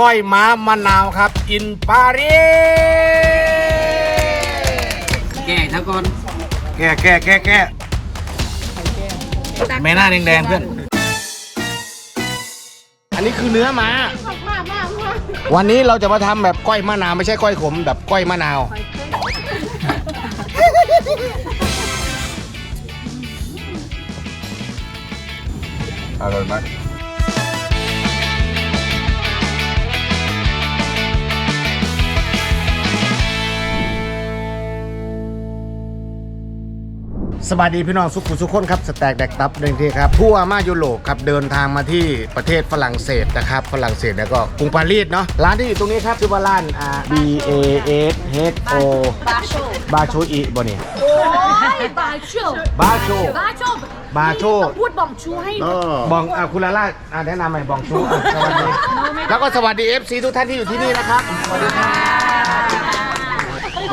ก้อยม้ามะนาวครับ อินปารีสแก่ทั้งก่อนแก่แก่แก่แก่แม่หน้าแดงๆเพื่อน อันนี้คือเนื้อม้า วันนี้เราจะมาทำแบบก้อยมะนาวไม่ใช่ก้อยขมแบบก้อยมะนาว อร่อยมาก สวัสดีพี่น้องสุขุมสุขคนครับสแต็กแดกตับหนึ่งทีครับทั่วมายุโรปครับเดินทางมาที่ประเทศฝรั่งเศสนะครับฝรั่งเศสแล้วก็กรุงปารีสเนาะร้านที่อยู่ตรงนี้ครับชื่อว่าร้านอ่า B A S H O บาโชบาโชอิบ่เนี่ยโอ้ยบาโชบาโชบาโชบาโชต้องพูดบ่องชูให้อ๋อบองอะคุณลาล่าอะแนะนำใหม่บองชูอะสวัสดีแล้วก็สวัสดี FC ทุกท่านที่อยู่ที่นี่นะครับสวัสดีครับ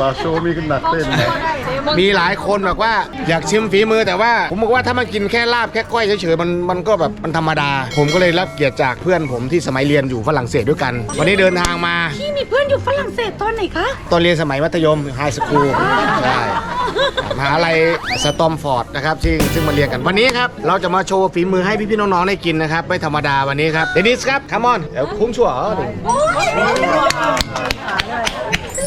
บาโชมีกันหนักเต้นนะ มีหลายคนแบบว่าอยากชิมฝีมือแต่ว่า ผมบอกว่าถ้ามันกินแค่ลาบแค่ก้อยเฉยๆมันมันก็แบบมันธรรมดา ผมก็เลยรับเกียรติจากเพื่อนผมที่สมัยเรียนอยู่ฝรั่งเศสด้วยกัน วันนี้เดินทางมา พี่มีเพื่อนอยู่ฝรั่งเศสตอนไหนคะ ตอนเรียนสมัยมัธยมไฮสคูลใช่มหาลัยสตอมฟอร์ดนะครับซึ่งซึ่งมาเรียนกันวันนี้ครับ เราจะมาโชว์ฝีมือให้พี่ๆน้องๆได้กินนะครับ ไม่ธรรมดาวันนี้ครับเดนิสครับคัมอนเดี๋ยวคุ้มชัวร์เหรอ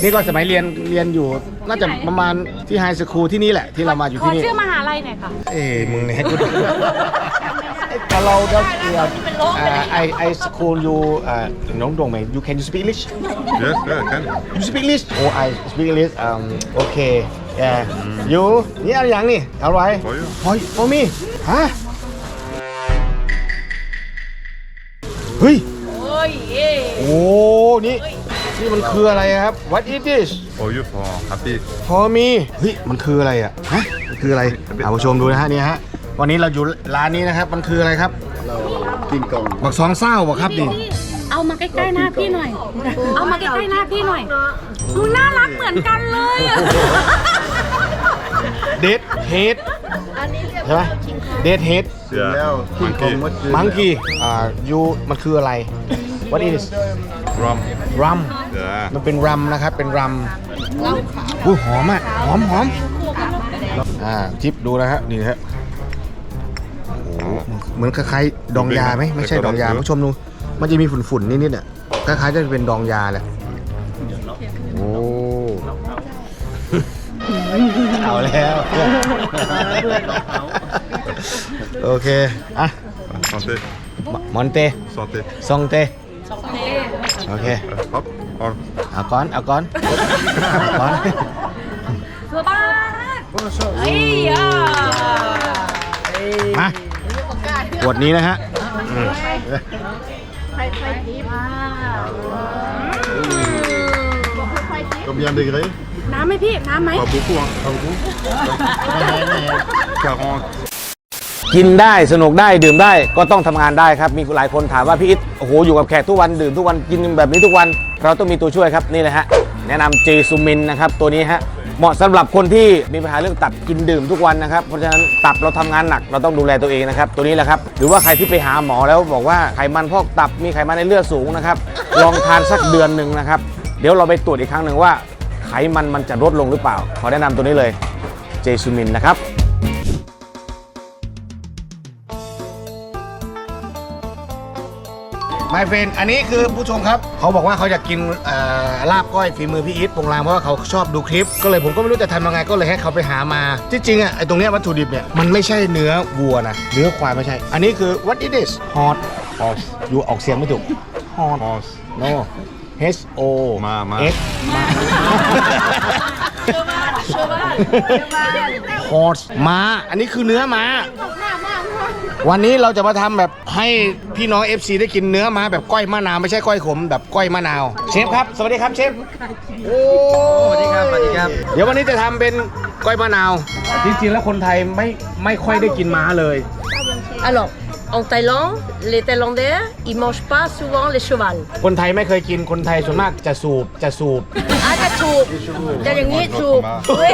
นี่ก็สมัยเรียนเรียนอยู่น่าจะประมาณที่ไฮสคูลที่นี่แหะที่เรามาอยู่ขอที่นี่ ชื่อมหาลัยหน่อยค่ะ เอ้ยมึงเนี่ยให้กูดูแต่เราจะไอไอสคูลอยู่น้องดงไหม you can you speak English yes yeah can you speak English oh I speak English um okay yeah you นี่อะไรอย่างนี่อะไร for you for for me ฮะเฮ้ย โอ้ยเย่โอ้นี่ นี่มันคืออะไรครับ what is this for you for happy for me เฮ้ยมันคืออะไรอะฮะมันคืออะไรเอาผู้ชมดูนะฮะเนี่ยฮะวันนี้เราอยู่ร้านนี้นะครับ มันคืออะไรครับ เรากินกล่องบักสองเศร้าบ่ครับดิเอามาใกล้ๆหน้าพี่หน่อย เอามาใกล้ๆหน้าพี่หน่อยดูน่ารักเหมือนกันเลยอะเดดเฮดใช่ไหมเดดเฮดกินแล้วกินกล่องเมื่อคืนมังคีอ่ายูมันคืออะไร what is rum rum yeah มันเป็นรัมนะครับ เป็นรัมอุ้ยหอมอะหอมหอมอ่าจิบดูนะฮะนี่นะฮะโอ้โหเหมือนคล้ายๆดองยาไหมไม่ใช่ดองยาผู้ชมดูมันจะมีฝุ่นๆนิดๆอะคล้ายๆจะเป็นดองยาแหละโอ้เอาแล้วโอเคอะ santé มอนเต santé ซองเตโอเค hop on เอาก่อนเอาก่อน เอาก่อนเพื่อบ้านเฮ้ยอะมาขวดนี้นะฮะอืม combien degrés น้ำไหมพี่ น้ำไหม pas beaucoup hein pas beaucoup 40 กินได้สนุกได้ดื่มได้ก็ต้องทำงานได้ครับ มีหลายคนถามว่าพี่อิทโอ้โหอยู่กับแขกทุกวันดื่มทุกวันกินแบบนี้ทุกวัน เราต้องมีตัวช่วยครับนี่เลยฮะแนะนำเจซูมินนะครับตัวนี้ฮะเหมาะสำหรับคนที่มีปัญหาเรื่องตับกินดื่มทุกวันนะครับเพราะฉะนั้นตับเราทำงานหนักเราต้องดูแลตัวเองนะครับตัวนี้แหละครับหรือว่าใครที่ไปหาหมอแล้วบอกว่าไขมันพอกตับมีไขมันในเลือดสูงนะครับลองทานสักเดือนหนึ่งนะครับเดี๋ยวเราไปตรวจอีกครั้งหนึ่งว่าไขมันมันจะลดลงหรือเปล่า ขอแนะนำตัวนี้เลยเจซูมินนะครับ ไมเฟนอันนี้คือผู้ชมครับ เขาบอกว่าเขาอยากกินเอ่อลาบก้อยฝีมือพี่อีทปงรางเพราะว่าเขาชอบดูคลิป ก็เลยผมก็ไม่รู้จะทำยังไงก็เลยให้เขาไปหามา ที่จริงอะไอตรงเนี้ยวัตถุดิบเนี่ยมันไม่ใช่เนื้อวัวนะเนื้อควายไม่ใช่ อันนี้คือ what is this hot horse อยู่ออกเสียงไม่ถูก hot horse no H O มามา S ฮอสม้าอันนี้คือเนื้อม้า วันนี้เราจะมาทำแบบให้พี่น้อง FC ได้กินเนื้อม้าแบบก้อยมะนาวไม่ใช่ก้อยขมแบบก้อยมะนาว เชฟครับ สวัสดีครับเชฟโอ้สวัสดีครับสวัสดีครับ เดี๋ยววันนี้จะทำเป็นก้อยมะนาว จริงๆแล้วคนไทยไม่ไม่ค่อยได้กินม้าเลย Alors, en Thaïlande, les Thaïlandais, ils mangent pas souvent les chevals. คนไทยไม่เคยกิน คนไทยส่วนมากจะสูบ จะสูบ Ah, t'as chou. T'as le nid chou. Comment Oui.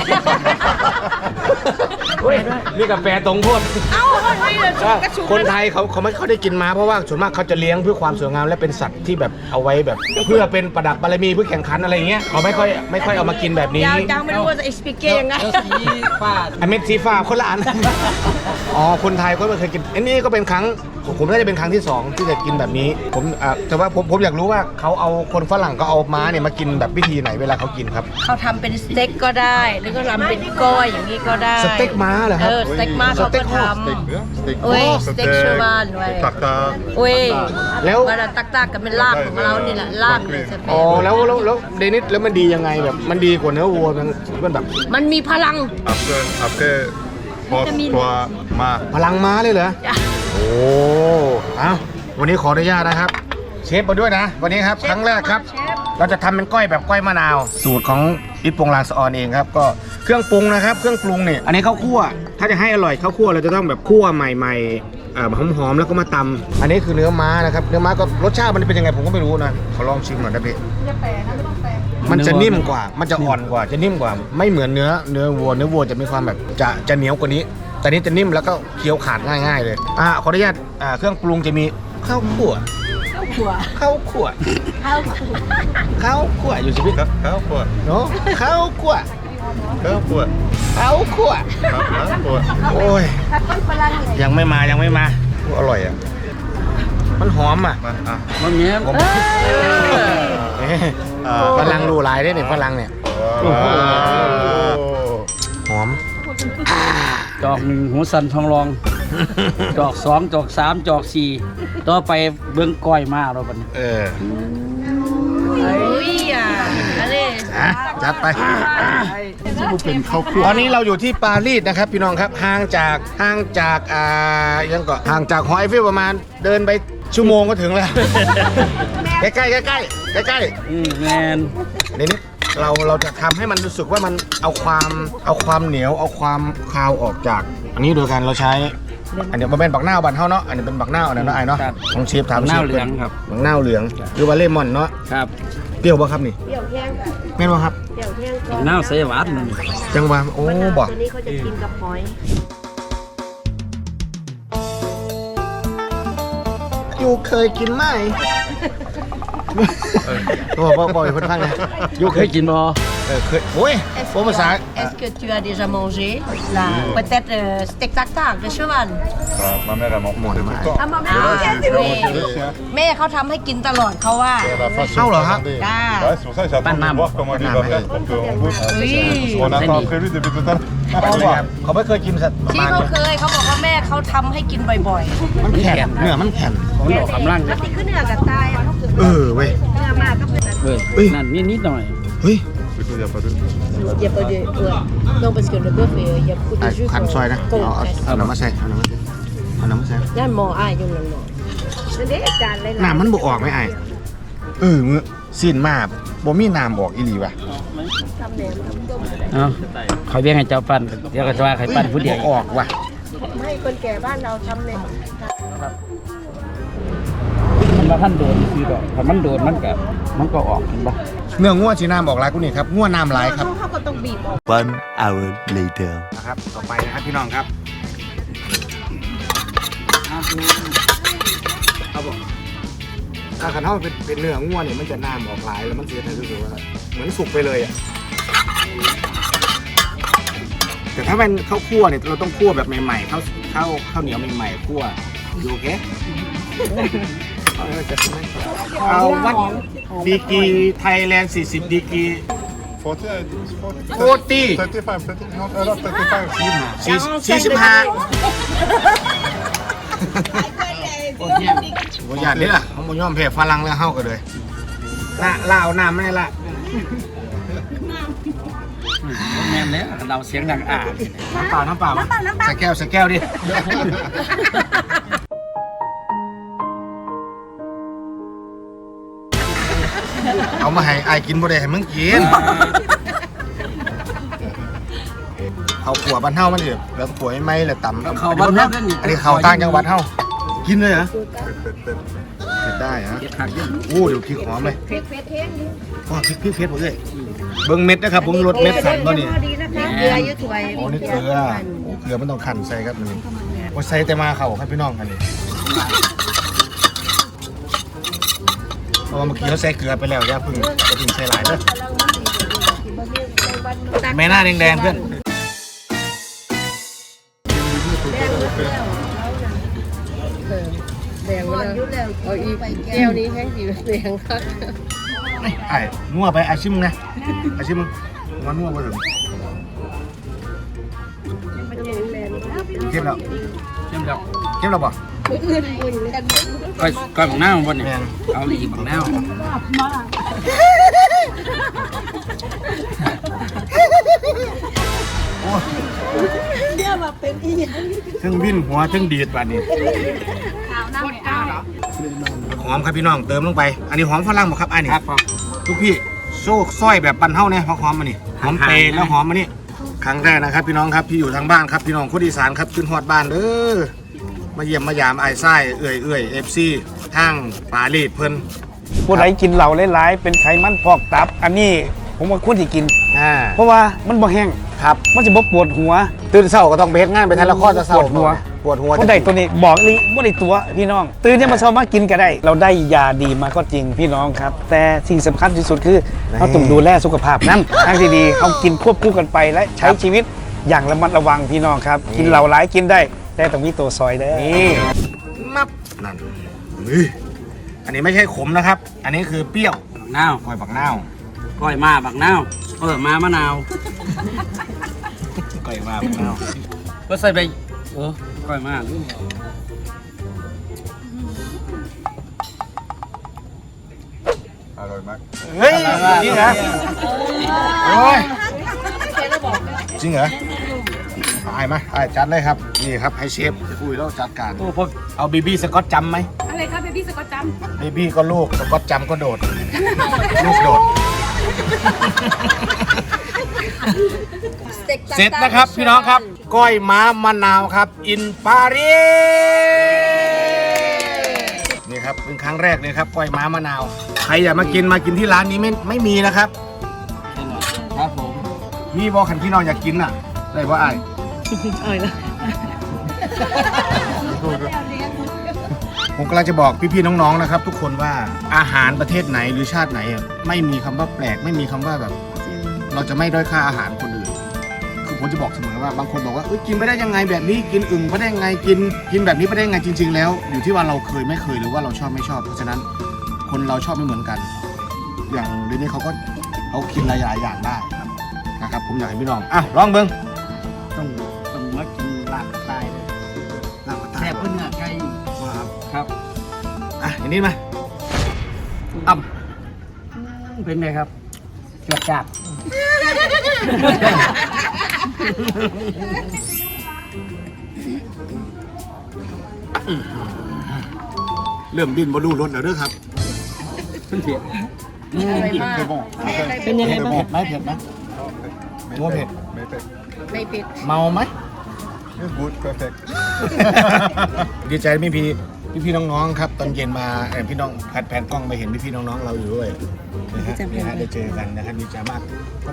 เฮ้ยนี่กาแฟตรงโพดเอ้าเฮ้ยเดี๋ยวกระชุกคนไทยเขาเขาไม่เขาได้กินม้าเพราะว่าส่วนมากเขาจะเลี้ยงเพื่อความสวยงามและเป็นสัตว์ที่แบบเอาไว้แบบ เพื่อเป็นประดับบารมีเพื่อแข่งขันอะไรอย่างเงี้ยเขาไม่ค่อยไม่ค่อยเอามากินแบบนี้ยาวจังไม่รู้ว่าจะ explique ยังไงอเม็ดซีฟ้าคนละอันอ๋อคนไทยก็ไม่เคยกินอันนี้ก็เป็นครั้งผมน่าจะเป็นครั้งที่2ที่จะกินแบบนี้ ผมอ่าแต่ว่าผมผมอยากรู้ว่าเขาเอาคนฝรั่งก็เอาม้าเนี่ยมากินแบบวิธีไหนเวลาเขากินครับ เขาทำเป็นสเต็กก็ได้แล้วก็ทำเป็นก้อยอย่างนี้ก็ได้สเต็กม้าเหรอครับเออสเต็กม้าเขาสเต็ก็กท Steak bien, steak Oui, bon, steak c'était cheval, ouais. au tartare. ำเว้ยแล้วเวลาตักๆกันเป็นลาบของเรานี่แหละลาบเนี่ยจะเป็นอ๋อแล้วแล้วแล้วเดนิสแล้วมันดียังไงแบบ มันดีกว่าเนื้อวัวมันมันแบบ มันมีพลัง Après, après, pose-toi ma. พลังม้าเลยเหรอ โอ้เอ้าวันนี้ขออนุญาตนะครับ เชฟมาด้วยนะ วันนี้ครับ ครั้งแรกครับ เราจะทำเป็นก้อยแบบก้อยมะนาว สูตรของอิปปงลางสะออนเองครับ ก็เครื่องปรุงนะครับ เครื่องปรุงเนี่ย อันนี้ข้าวคั่ว ถ้าจะให้อร่อยข้าวคั่วเราจะต้องแบบคั่วใหม่ๆเอ่อหอมๆแล้วก็มาตำอันนี้คือเนื้อม้านะครับ เนื้อม้าก็รสชาติมันเป็นยังไงผมก็ไม่รู้นะ ขอลองชิมหน่อยนะพี่มั นจะนิ่มกว่า มันจะอ่อนกว่า จะนิ่มกว่า ไม่เหมือนเนื้อเนื้อวัว เนื้อวัวจะมีความแบบจะจะเหนียวกว่านี้ แต่นี้จะนิ่มแล้วก็เคี้ยวขาดง่ายๆเลย อ่าขออนุญาตอ่าเครื่องปรุงจะมีข้าวคั่วข้าวขัวข้าวคั่วข้าวขัวข้าวคั่วอยู่สิพี่ Cow quoi เนาะข้าวคั่ว Cow quoi ข้าวคั่ว Cow quoi โอ้ยยังไม่มายังไม่มาโอ้อร่อยอะ มันหอมอะ Ah. มันเงี้ยผมเอ๊ะฝรั่งดูหลายได้เนี่ยฝรั่งเนี่ย Wow. หอม จอกหนึ่งหูสันทองรอง จอกสองจอกสามจอกสี่ต่อไปเบิ้งก้อยมาเราบัดนี้เอออุ้ยอะอะไรอะจัดไป เป็นข้าวคั่วตอนนี้เราอยู่ที่ปารีสนะครับ พี่น้องครับห่างจากห่างจากอ่ายังก็ห่างจากหอไอเฟลประมาณเดินไป ชั่วโมงก็ถึงแล้ว ใกล้ๆใกล้ๆใกล้ๆใกล้อืมแมนๆนี่นี่เราเราจะทำให้มันรู้สึกว่ามันเอาความเอาความเหนียว เอาความคาวออกจาก อันนี้โดยการเราใช้ อันนี้มันเป็นบักหน้าวบันเท่าเนาะอันนี้เป็นบักหน้าวอันนั้นเนาะไอ้เนาะของเชฟถามหเชน้าฟเหลืองครับบักหน้าวเหลืองคือว่าเลมอนเนาะครับเปรี้ยวป่ะครับนี่เปรี้ยวแห้งค่ะแม่นป่ะครับเปรี้ยวแห้งก่อนหน้าใส่หวานนั่นจังหวะโอ้บอกตัวนี้เขาจะกินกับหอย ยูเคยกินไหมโอ้บอกบอกให้เพิ่นฟังนะยูเคยกินบ่เออเคยโอ้ยโอ้ภาษา Est-ce que tu as déjà mangé la peut-être euh, steak tartare de cheval Ah, Ma mère, elle m'en Mon tout le Dieu. temps. อ่า oui. แม่เขาทำให้กินตลอดเขาว่า La façon Ah, de là, hein. commander. Ah. Ouais, c'est pour ça que j'attends de Paname. voir comment il va Paname, faire pour qu'on goûte. Oui. On attend après lui depuis tout à เขา l'heure. เขาไม่เคยกินสัตว์ประที่มาณเขานี้เคยเขาบอกว่าแม่เขาทำให้กินบ่อยมันแข็งเนื้อมันแข็งของดอกกำลังแล้วที่ขึ้นเหนือกับตายอะเขาคือเออเว้ยเนื้อมากก็เป็นเว้ยเอ้ย นั่นนิดนิดหน่อยเฮ้ย Du coup, il n'y a pas de. ๆ il y a pas de ouais. non parce que le bœuf euh, il y a beaucoup ไอ้ de jus ขันซอยนะ qu'on เอาเอา presse เอาน้ำมาใส่เอาน้ำมาใส่เอาน้ำมาใส่นั่นหมออ้ายยุ่งนั่นหมอนั่นเด็กจานเลยน้ำมันบออกไหมไอ้เออมือ สิ้นมาบ่มีน้ำออกอีหลีว่ะเอาคอยเบี้ยงให้เจ้าปั้นเดี๋ยวก็จะว่าใครปั้นผู้เดียวบ่ออกว่ะให้คนแก่บ้านเราทำเนี่ยมันมาท่านโดนคือดอกถ้ามันโดนมันก็มันก็ออกเห็นปะเนื้อง่วสีน้ำออกหลายกูนี่ครับง่วน้ำหลายครับเขาก็ต้องบีบออก One hour later. นะครับต่อไปนะครับพี่น้องครับครับผม ถ้าขันเท่าเป็นเป็นเนื้องัวเนี่ยมันจะน้ำออกหลายแล้วมันเสียให้รู้สึกว่าเหมือนสุกไปเลยอะแต่ถ้าเป็นข้าวคั่วเนี่ยเราต้องคั่วแบบใหม่ๆข้าวข้าวข้าวเหนียวใหม่ๆคั่วโอเคเอาวัดดีกีไทยแลนด์40ดีกี 40 40 35 30 not a lot 35 45 โอ้ยาดนี่ล่ะเขาบ่ย้อมเพลฟรังเล้วเฮากันเลยน่ะล่าน้ำไม่ละแม่นแล้วเราเสียงดังอ่านน้ำเปล่าน้ำเปล่าใส่แก้วใส่แก้วดิเอามาให้ไอกินบ่เด้ให้มึงกินเอาขัวบ้านเฮามันเถอะแล้วขววไม่เลยต่ำเขาบ้านเฮาอันนี้เขาตั้งจังหวัดเฮา กินเลยเหรอเผ็ดได้ฮะเก็บผักเยอะโอ้เดี๋ยวพริกหอมเลยว้าพริกพริกเผ็ดหมดเลยเบิ้งเม็ดนะครับผมลดเม็ดสั่นตัวนี้พอดีนะคะแหมเกลืออยุถวยโอ้นี่เกลือโอ้เกลือมันต้องขันใส่ครับนี่โอ้ใส่แต่มาเข่าครับพี่น้องกันนี่เพราะว่าเมื่อกี้เขาใส่เกลือไปแล้วอย่าเพึ่งจะพึ่งใส่หลายเด้อแม่หน้าแดงๆเพื่อน เอาอีกแก้วนี้ให้สีแดงครับไอ้นัวไปอาชิมนะอาชิมมันนัวไปถึงเข้มแล้วเชื่อมกับเข้มแล้วป่ะก้อยก้อยบักหน้าวบนแมเนี่ยนเอาอีกบักหน้าวถึงวินหัวถึงดีดบาดนี้ หอมครับพี่น้องเติมลงไป อันนี้หอมฝรั่งบ่ครับไอ้นี่ครับพ่อทุกพี่โซ่ซอยแบบปันเท่าเนี่ยหอมมานี่หอมเปรย์แล้วหอมมานี่ครั้งแรกนะครับ พี่น้องครับที่อยู่ทางบ้านครับพี่น้องคนอีสานครับขึ้นฮอดบ้านเด้อมาเยี่ยมมายามไอ้ไส้เอื่อยเอื่อยเอฟซีทางปาลีดเพิ่นผู้ใดกินเหล้าหลายๆเป็นไขมันพอกตับ อันนี้ผมว่าควรที่กินอ่าเพราะว่ามันบ่แห้งครับ มันจะบ่ปวดหัว ตื่นเช้าก็ต้องไปเฮ็ดงานไปทันละครจะเช้าปวดหัว ปวดหัวคนใดตัวนี้บอกเลยบ่ได้ตัวพี่น้อง ตื่นยังมาเช้ามากินก็ได้ เราได้ยาดีมาก็จริงพี่น้องครับ แต่สิ่งสำคัญที่สุดคือเราต้องดูแลสุขภาพนั้นทางที่ดีเขากินควบคู่กันไปและใช้ชีวิตอย่างระมัดระวังพี่น้องครับ กินเหล้าหลายกินได้ แต่ต้องมีตัวซอยเด้อนี่มับนั่นนี่อันนี้ไม่ใช่ขมนะครับ อันนี้คือเปรี้ยวบักหน้าวกล้อยปักนาวก้อยมาบักหน้าวเออมามะนาวกล้อยมาปักนาวก็ใส่ไปเออ ก้อยมาอร่อยมาก เฮ้ยจริงเหรอโอ้ยจริงเหรอไอ้มาไอ้จัดเลยครับ นี่ครับให้เชฟคุยแล้วจัดการโอ้พอเอาบีบี้สกอตจำไหมอะไรครับเบบี้สกอตจัมบีบี้ก็ลูกสกอตจำก็โดด ลูกโดด เสร็จนะครับพี่น้องครับ ก้อยม้ามะนาวครับ อินปารีสนี่ครับเป็นครั้งแรกเลยครับก้อยม้ามะนาว ใครอยากมากินมากินที่ร้านนี้ไม่ไม่มีนะครับครับผมพี่บอกขันพี่น้องอยากกินน่ะได้ว่าไอ้ายผมกำลังจะบอกพี่ๆน้องๆนะครับ ทุกคนว่าอาหารประเทศไหนหรือชาติไหนอะไม่มีคำว่าแปลก ไม่มีคำว่าแบบ เราจะไม่ด้อยค่าอาหารคนอื่น คือผมจะบอกเสมอว่าบางคนบอกว่าเอ้ยกินไปได้ยังไงแบบนี้กินอึ่งไปได้ยังไงกิน กินแบบนี้ไปได้ยังไงจริง ๆ แล้ว อยู่ที่ว่าเราเคยไม่เคยหรือว่าเราชอบไม่ชอบ เพราะฉะนั้นคนเราชอบไม่เหมือนกัน อย่างเดี๋ยวนี้เขาก็เขากินหลายๆอย่างได้ครับนะครับ ผมอยากให้พี่น้องอะลองเบิ้งต้องต้องมากินลาบตายเลยลาบกระต่าแซ่ยบเพื่อนเนื้อไก่ครับครับอะอย่างนี้มาอ่ำเป็นไงครับจวดจัด เริ่มดิ้นบรูรถแล้วเด้อครับเพื่อนเสียเป็นยังไงบ้างเผ็ดไหมเผ็ดไหมนัวเผ็ดไม่เป็นไม่ปิดเมาไหม It's good perfect ดีใจพี่พี่พี่พี่ๆน้องๆครับ ตอนเย็นมาเอ่อพี่น้องแผนแผนกล้องไปเห็นพี่พี่ๆน้องๆเราอยู่ด้วยนะฮะนี่ฮะได้เจอกันนะครับดีใจมาก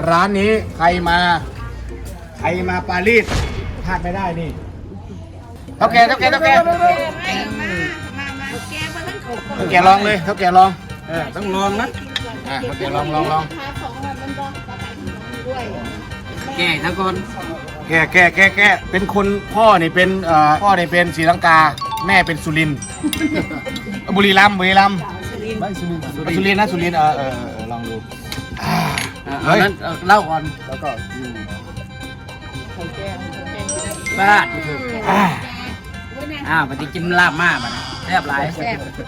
ร้านนี้ใครมาใครมาปารีสพลาดไม่ได้นี่เท่าแก่เท่าแก่เท่าแก่เท่าแก่ลองเลยเท่าแก่ลองเออต้องลองนะอะเท่าแก่ลองลองลอง แก่ทั้งคนแก่แก่แก่แก่เป็นคนพ่อนี่เป็นเอ่อพ่อนี่เป็นศรีลังกา แม่เป็นสุรินทร์บุรีรัมย์บุรีรัมย์ไม่สุรินทร์สุรินทร์นะสุรินทร์เออเออเออลองดูอ่าอะเอานั้นเอาเล่าก่อนแล้วก็บ้าดนี่คืออ่าอ้าวปฏิกินลาบมากบัดนี้แซ่บหลาย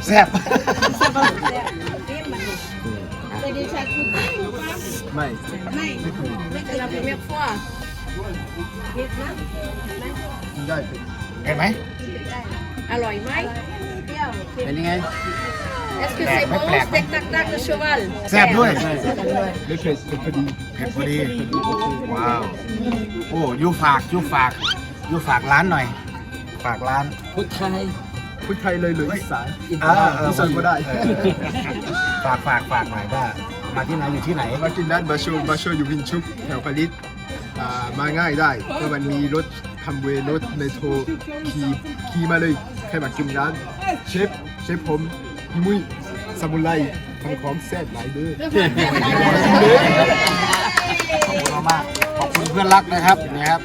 แซ่บ ไม่เราเป็นแม่พ่อเห็นไหมอร่อยไหมเป็นยังไง Est-ce que c'est bon steak tac tac de cheval แซ่บด้วยไม่เผ็ดพอดีเผ็ดพอดี ว้าว โอ้ยูฝากยูฝากยูฝากร้านหน่อย ฝากร้าน พุทธไทยพูดไทยเลยหรืออีสานเออเอออีสานก็ได้เออฝากฝากฝากหน่อยว่า มาที่ไหนอยู่ที่ไหน มากินร้านบาโชบาโชอยู่วินชุกแถวปารีสอ่ามาง่ายได้เพราะมันมีรถทำเวย์รถในโทรขี่ขี่มาเลยแค่มากินร้าน เชฟเชฟผมพี่มุ้ยซามูไรทำของแซ่บหลายเด้อขอบคุณมากๆขอบคุณเพื่อนรักนะครับนะครับ